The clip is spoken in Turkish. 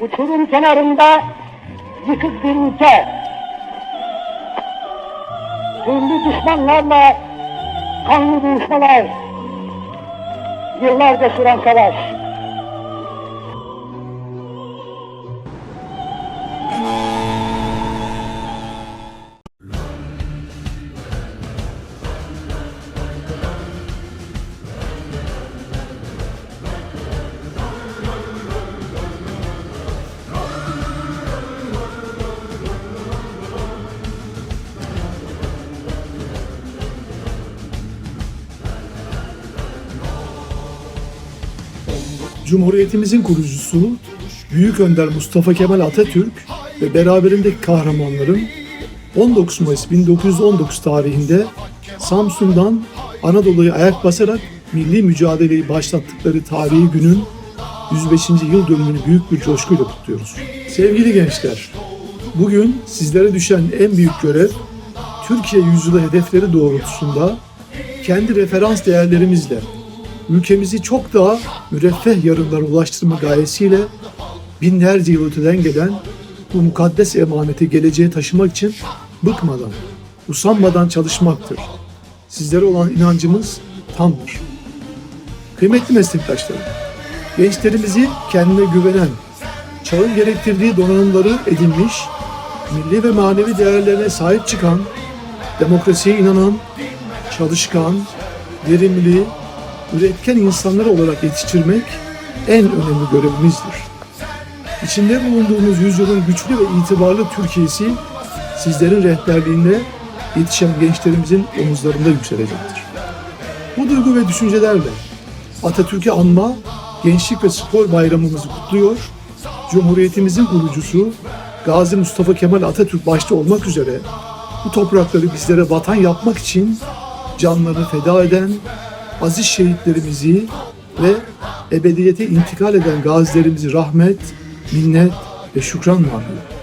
uçurum kenarında yıkık bir ülke. Türlü düşmanlarla kanlı buluşmalar, yıllarca süren savaş. Cumhuriyetimizin kurucusu Büyük Önder Mustafa Kemal Atatürk ve beraberindeki kahramanların 19 Mayıs 1919 tarihinde Samsun'dan Anadolu'ya ayak basarak milli mücadeleyi başlattıkları tarihi günün 105. yıl dönümünü büyük bir coşkuyla kutluyoruz. Sevgili gençler, bugün sizlere düşen en büyük görev Türkiye yüzyılı hedefleri doğrultusunda kendi referans değerlerimizle ülkemizi çok daha müreffeh yarınlara ulaştırma gayesiyle binlerce yıl öteden gelen bu mukaddes emaneti geleceğe taşımak için bıkmadan, usanmadan çalışmaktır. Sizlere olan inancımız tamdır. Kıymetli meslektaşlarım, gençlerimizi kendine güvenen, çağın gerektirdiği donanımları edinmiş, milli ve manevi değerlerine sahip çıkan, demokrasiye inanan, çalışkan, verimli, üretken insanlar olarak yetiştirmek en önemli görevimizdir. İçinde bulunduğumuz yüzyılın güçlü ve itibarlı Türkiye'si sizlerin rehberliğinde yetişen gençlerimizin omuzlarında yükselecektir. Bu duygu ve düşüncelerle Atatürk'ü anma, Gençlik ve Spor Bayramımızı kutluyor, Cumhuriyetimizin kurucusu Gazi Mustafa Kemal Atatürk başta olmak üzere bu toprakları bizlere vatan yapmak için canlarını feda eden aziz şehitlerimizi ve ebediyete intikal eden gazilerimizi rahmet, minnet ve şükranla anıyor.